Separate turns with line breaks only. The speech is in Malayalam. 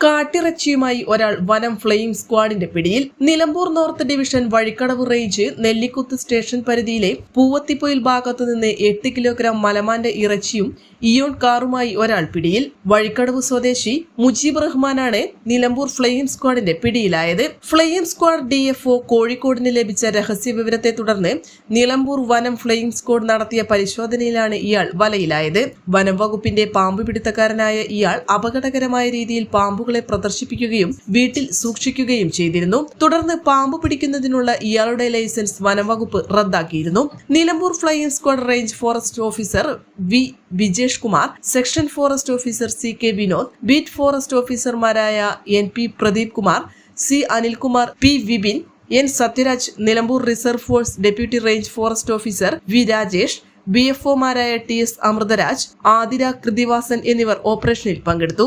കാട്ടിറച്ചിയുമായി ഒരാൾ വനം ഫ്ലെയിം സ്ക്വാഡിന്റെ പിടിയിൽ Nilambur North division Vazhikkadavu range Nellikkuth station പരിധിയിലെ പൂവത്തിപ്പൊയിൽ ഭാഗത്തു നിന്ന് എട്ട് കിലോഗ്രാം മലമാന്റെ ഇറച്ചിയും ഇയോൺ കാറുമായി ഒരാൾ പിടിയിൽ വഴിക്കടവ് സ്വദേശി മുജീബ് റഹ്മാനാണ് നിലമ്പൂർ ഫ്ലെയിം സ്ക്വാഡിന്റെ പിടിയിലായത്. ഫ്ലെയിം സ്ക്വാഡ് ഡിഎഫ്ഒ കോഴിക്കോടിന് ലഭിച്ച രഹസ്യ വിവരത്തെ തുടർന്ന് നിലമ്പൂർ വനം ഫ്ലെയിം സ്ക്വാഡ് നടത്തിയ പരിശോധനയിലാണ് ഇയാൾ വലയിലായത്. വനം വകുപ്പിന്റെ പാമ്പ് പിടുത്തക്കാരനായ ഇയാൾ അപകടകരമായ രീതിയിൽ പാമ്പുകളെ പ്രദർശിപ്പിക്കുകയും വീട്ടിൽ സൂക്ഷിക്കുകയും ചെയ്തിരുന്നു. തുടർന്ന് പാമ്പ് പിടിക്കുന്നതിനുള്ള ഇയാളുടെ ലൈസൻസ് വനംവകുപ്പ് റദ്ദാക്കിയിരുന്നു. Nilambur flying squad range forest officer V Vijesh Kumar section forest officer C K Vinod beat forest ഓഫീസർമാരായ N P Pradeep Kumar C Anilkumar P Vipin N Sathyaraj Nilambur reserve force deputy range forest officer V Rajesh B F ഒമാരായ T S Amritraj Athira Krithivasan എന്നിവർ ഓപ്പറേഷനിൽ പങ്കെടുത്തു.